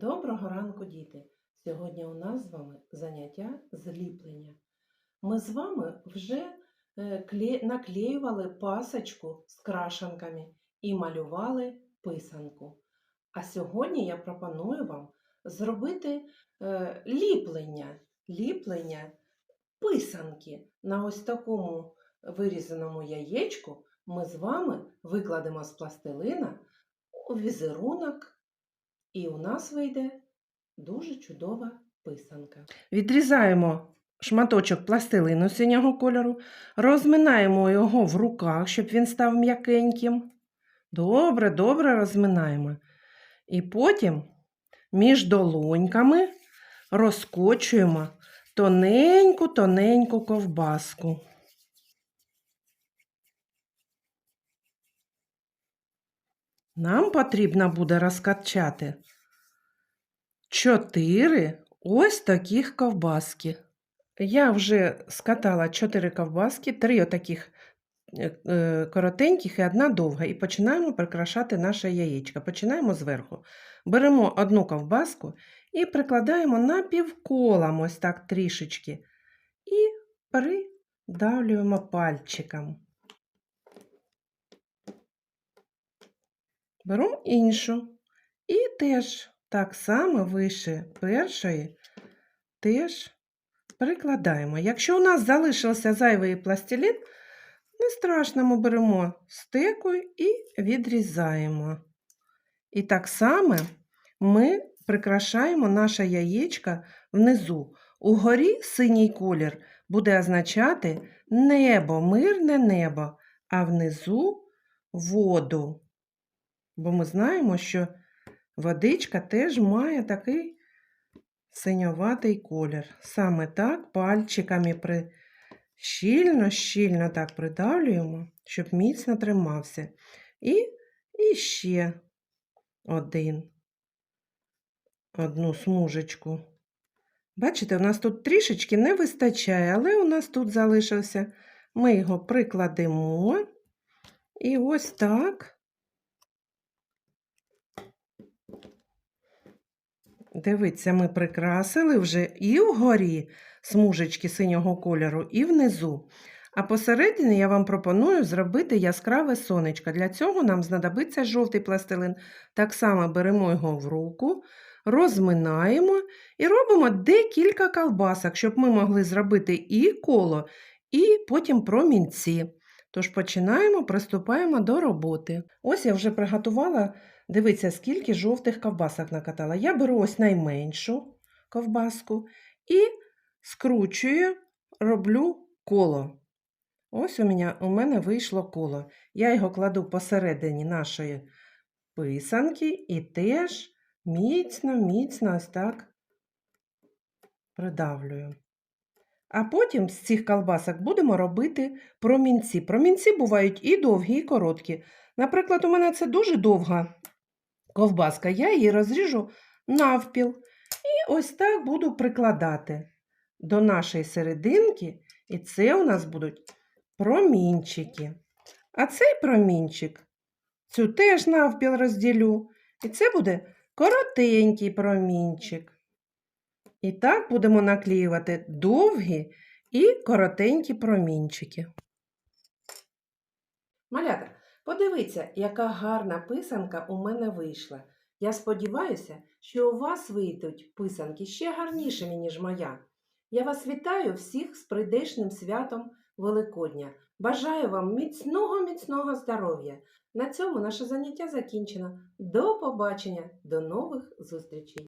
Доброго ранку, діти! Сьогодні у нас з вами заняття зліплення. Ми з вами вже е, наклеювали пасочку з крашанками і малювали писанку. А сьогодні я пропоную вам зробити е, ліплення, ліплення писанки. На ось такому вирізаному яєчку ми з вами викладемо з пластилина візерунок і у нас вийде дуже чудова писанка. Відрізаємо шматочок пластилину синього кольору, розминаємо його в руках, щоб він став м'якеньким. Добре, добре розминаємо. І потім між долоньками розкочуємо тоненьку-тоненьку ковбаску. Нам потрібно буде розкачати чотири ось таких ковбаски. Я вже скатала чотири ковбаски, три отаких е, е, коротеньких і одна довга. І починаємо прикрашати наше яєчко. Починаємо зверху. Беремо одну ковбаску і прикладаємо напівколом, ось так трішечки. І придавлюємо пальчиком. Беру іншу. І теж так само вище першої теж прикладаємо. Якщо у нас залишився зайвий пластилін, не страшно, ми беремо стеку і відрізаємо. І так само ми прикрашаємо наше яєчко внизу. Угорі синій колір буде означати небо, мирне небо, а внизу воду. Бо ми знаємо, що водичка теж має такий синьоватий колір. Саме так пальчиками при... щільно, щільно так придавлюємо, щоб міцно тримався. І, і ще один, одну смужечку. Бачите, у нас тут трішечки не вистачає, але у нас тут залишився. Ми його прикладемо. І ось так. Дивіться, ми прикрасили вже і вгорі смужечки синього кольору, і внизу. А посередині я вам пропоную зробити яскраве сонечко. Для цього нам знадобиться жовтий пластилин. Так само беремо його в руку, розминаємо і робимо декілька колбасок, щоб ми могли зробити і коло, і потім промінці. Тож починаємо, приступаємо до роботи. Ось я вже приготувала Дивіться, скільки жовтих ковбасок накатала. Я беру ось найменшу ковбаску і скручую, роблю коло. Ось у мене, у мене вийшло коло. Я його кладу посередині нашої писанки і теж міцно, міцно ось так придавлюю. А потім з цих колбасок будемо робити промінці. Промінці бувають і довгі, і короткі. Наприклад, у мене це дуже довга ковбаска, я її розріжу навпіл. І ось так буду прикладати до нашої серединки, і це у нас будуть промінчики. А цей промінчик цю теж навпіл розділю. І це буде коротенький промінчик. І так будемо наклеювати довгі і коротенькі промінчики. Малята, Подивіться, яка гарна писанка у мене вийшла. Я сподіваюся, що у вас вийдуть писанки ще гарнішими, ніж моя. Я вас вітаю всіх з прийдешним святом Великодня. Бажаю вам міцного, міцного здоров'я. На цьому наше заняття закінчено. До побачення, до нових зустрічей!